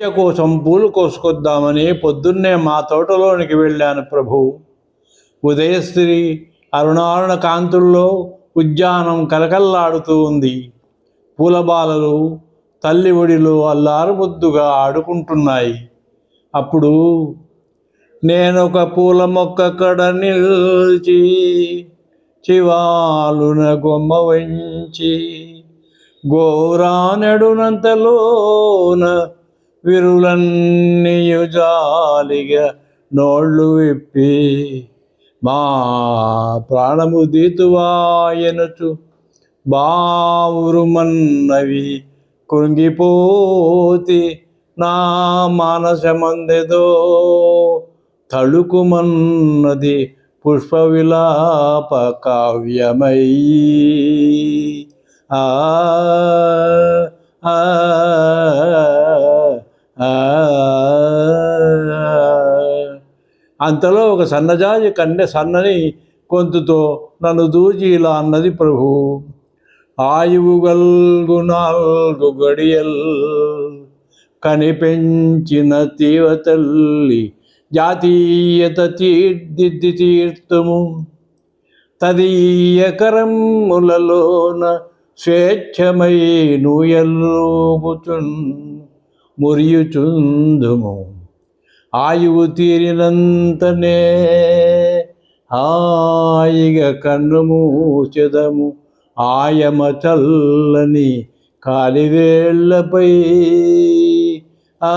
పూజ కోసం పూలు కోసుకొద్దామని పొద్దున్నే మా తోటలోనికి వెళ్ళాను ప్రభు. ఉదయశ్రీ అరుణారుణ కాంతుల్లో ఉద్యానం కలకల్లాడుతూ ఉంది. పూలబాలలు తల్లి ఒడిలో అల్లారుముద్దుగా ఆడుకుంటున్నాయి. అప్పుడు నేనొక పూల మొక్క కడ నిల్చి చివాలున గొమ్మ వంచి గోరానెడునంతలోన విరులన్నీయు జాలిగా నోళ్ళు విప్పి మా ప్రాణము దీతువాయనుచు బావురుమన్నవి కృంగిపోతి నా మానసమందెదో తళుకుమన్నది పుష్ప విలాప కావ్యమై ఆ ఆ, ఆ, అంతలో ఒక సన్నజాజి కన్నె సన్నని గొంతుతో నన్ను దూచి ఇలా అన్నది ప్రభు. ఆయువుగల్గు నాలుగు గడియల్ కనిపెంచిన తీవ తల్లి జాతీయత తీర్దిద్ది తీర్థము. తదీయ కరములలోన స్వేచ్ఛమై నూయల్లోపుచున్ మురియుచుందుము. ఆయువు తీరినంతనే హాయిగా కన్ను మూచెదము. ఆయమ చల్లని కాలివేళ్ళపై ఆ,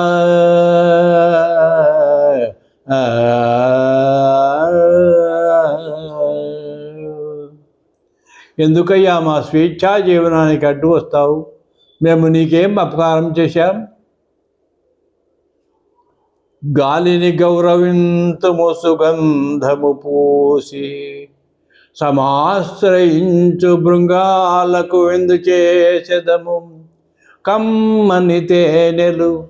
ఎందుకయ్యా మా స్వేచ్ఛా జీవనానికి అడ్డు వస్తావు? మేము నీకేం అపకారం చేశాం? గాలిని గౌరవింతుము సుగంధము పూసి సమాశ్రయించు బృంగాలకు విందు చేసెదము కమ్మని తేనెలు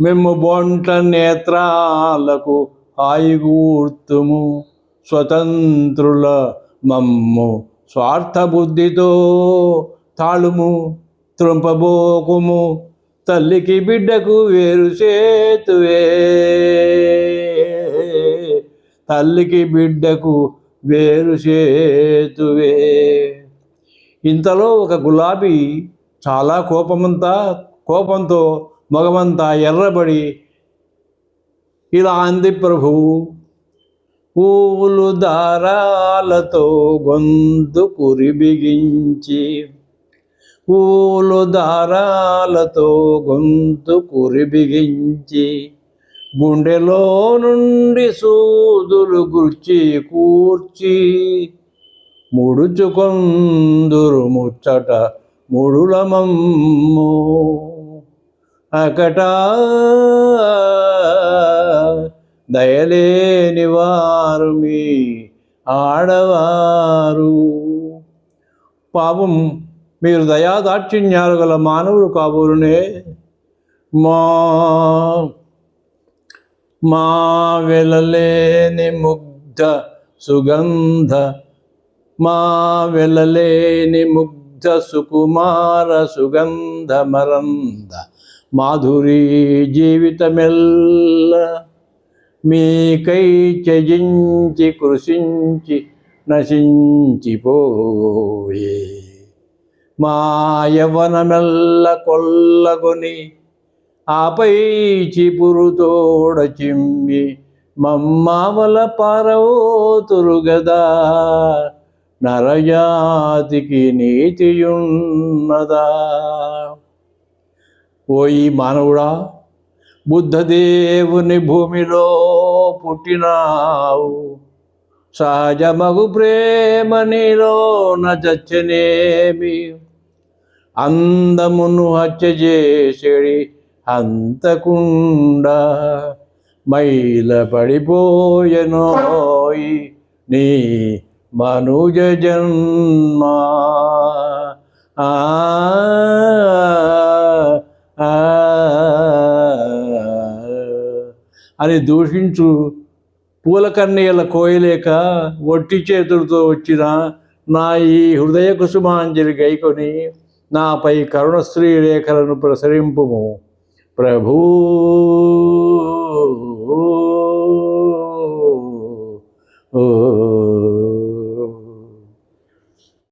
మేము బొంట నేత్రాలకు హాయిగూర్తుము. స్వతంత్రుల మమ్ము స్వార్థ బుద్ధితో తాళుము త్రుంపబోకుము. తల్లికి బిడ్డకు వేరు సేతువే తల్లికి బిడ్డకు వేరు సేతువే ఇంతలో ఒక గులాబీ చాలా కోపమంతా కోపంతో మగమంతా ఎర్రబడి ఇలా అంది ప్రభువు పూలు దారాలతో గొంతు కురి బిగించి పూలు దారాలతో గొంతు కురి బిగించి గుండెలో నుండి సూదులు గుర్చి కూర్చి ముడుచుకొందురు ముచ్చట ముడులమమ్ము అకట దయలేని వారు మీ ఆడవారు. పాపం మీరు దయాదాక్షిణ్యాలు గల మానవులు కాబోలునే. మా మా వెలలేని ముగ్ధ సుగంధ మా వెలలేని ముగ్ధ సుకుమార సుగంధ మరంద మాధురి జీవితమెల్ల. మీకై త్యజించి కృషించి నశించిపోయే. మా యవనమెల్ల కొల్లగొని ఆపై చిపురుతోడ చిమ్మి మమ్మావల పారవోతురు గదా నరజాతికి నీతియున్నదా. ఓయి మానవుడా బుద్ధదేవుని భూమిలో పుట్టినావు. సహజమగు ప్రేమ నీలో నచ్చనేమి అందమును హత్య చేసేడి అంతకుండా మైల పడిపోయనోయి నీ మనుజ జన్మ. ఆ ఆ, అని దూషించు పూలకన్నీల కోయలేక ఒట్టి చేతులతో వచ్చిన నా ఈ హృదయ కుసుమాంజలి గైకొని నాపై కరుణశ్రీ రేఖలను ప్రసరింపుము. ప్రభూ